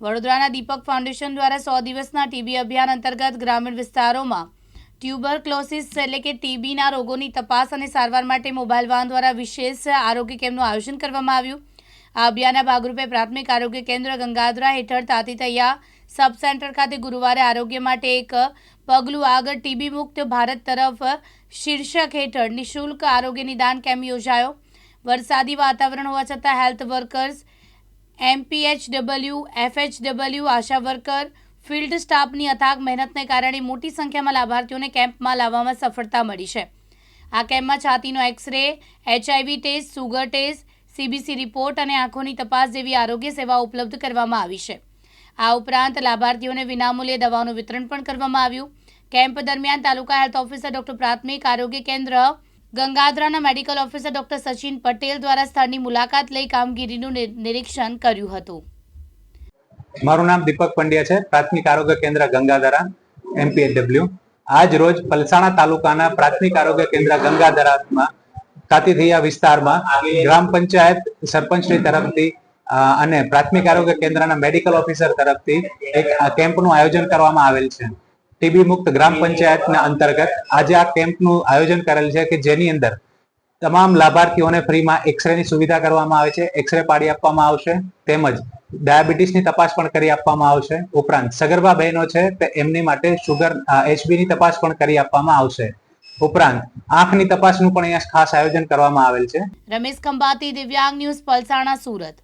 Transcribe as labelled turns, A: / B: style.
A: વડોદરાના દીપક ફાઉન્ડેશન દ્વારા સો દિવસના ટીબી અભિયાન અંતર્ગત ગ્રામીણ વિસ્તારોમાં ટ્યુબરક્લોસિસ એટલે કે ટીબીના રોગોની તપાસ અને સારવાર માટે મોબાઈલ વાન દ્વારા વિશેષ આરોગ્ય કેમ્પનું આયોજન કરવામાં આવ્યું. આ અભિયાનના ભાગરૂપે પ્રાથમિક આરોગ્ય કેન્દ્ર ગંગાધરા હેઠળ તાતીતૈયા સબ સેન્ટર ખાતે ગુરુવારે આરોગ્ય માટે એક પગલું આગળ ટીબી મુક્ત ભારત તરફ શીર્ષક હેઠળ નિઃશુલ્ક આરોગ્ય નિદાન કેમ્પ યોજાયો. વરસાદી વાતાવરણ હોવા છતાં health workers MPHW FHW ASHA worker, field સ્ટાફની અથાગ મહેનતને કારણે મોટી સંખ્યામાં લાભાર્થીઓને કેમ્પમાં લાવવામાં સફળતા મળી છે. આ કેમ્પમાં છાતીનો X-ray, HIV test, sugar test, CBC report અને આંખોની તપાસ જેવી આરોગ્ય સેવાઓ ઉપલબ્ધ કરવામાં આવી છે. આ ઉપરાંત લાભાર્થીઓને વિનામૂલ્યે દવાનું વિતરણ પણ કરવામાં આવ્યું. કેમ્પ દરમિયાન તાલુકા હેલ્થ ઓફિસર ડોક્ટર પ્રાથમિક આરોગ્ય કેન્દ્ર ગંગાધરાના medical officer doctor Sachin Patel દ્વારા સ્થળની મુલાકાત લઈ કામગીરીનું નિરીક્ષણ કર્યું હતું.
B: મારું નામ દીપક પંડ્યા છે, પ્રાથમિક આરોગ્ય કેન્દ્ર ગંગાધરા એમપીએડબલ્યુ આજ રોજ પલસાણા તાલુકાના પ્રાથમિક આરોગ્ય કેન્દ્ર ગંગાધરામાં કાતીથૈયા વિસ્તારમાં ગ્રામ પંચાયત સરપંચની તરફથી અને પ્રાથમિક આરોગ્ય કેન્દ્રના મેડિકલ ઓફિસર તરફથી એક કેમ્પનું આયોજન કરવામાં આવેલ છે. ટીબી મુક્ત ગ્રામ પંચાયતના અંતર્ગત આજે આ કેમ્પનું આયોજન કરેલ છે કે જેની અંદર તમામ લાભાર્થીઓને ફ્રીમાં એક્સરેની સુવિધા કરવામાં આવે છે એક્સરે પાડી આપવામાં આવશે તેમજ ડાયાબિટીસની તપાસ પણ કરી આપવામાં આવશે. ઉપરાંત સગર્ભા બહેનો છે તે એમની માટે શુગર એચબી ની તપાસ પણ કરી આપવામાં આવશે. ઉપરાંત આંખની તપાસનું પણ અહીંયા ખાસ આયોજન કરવામાં આવેલ છે.
A: રમેશ ખંભાતી દિવ્યાંગ ન્યૂઝ પલસાણા સુરત.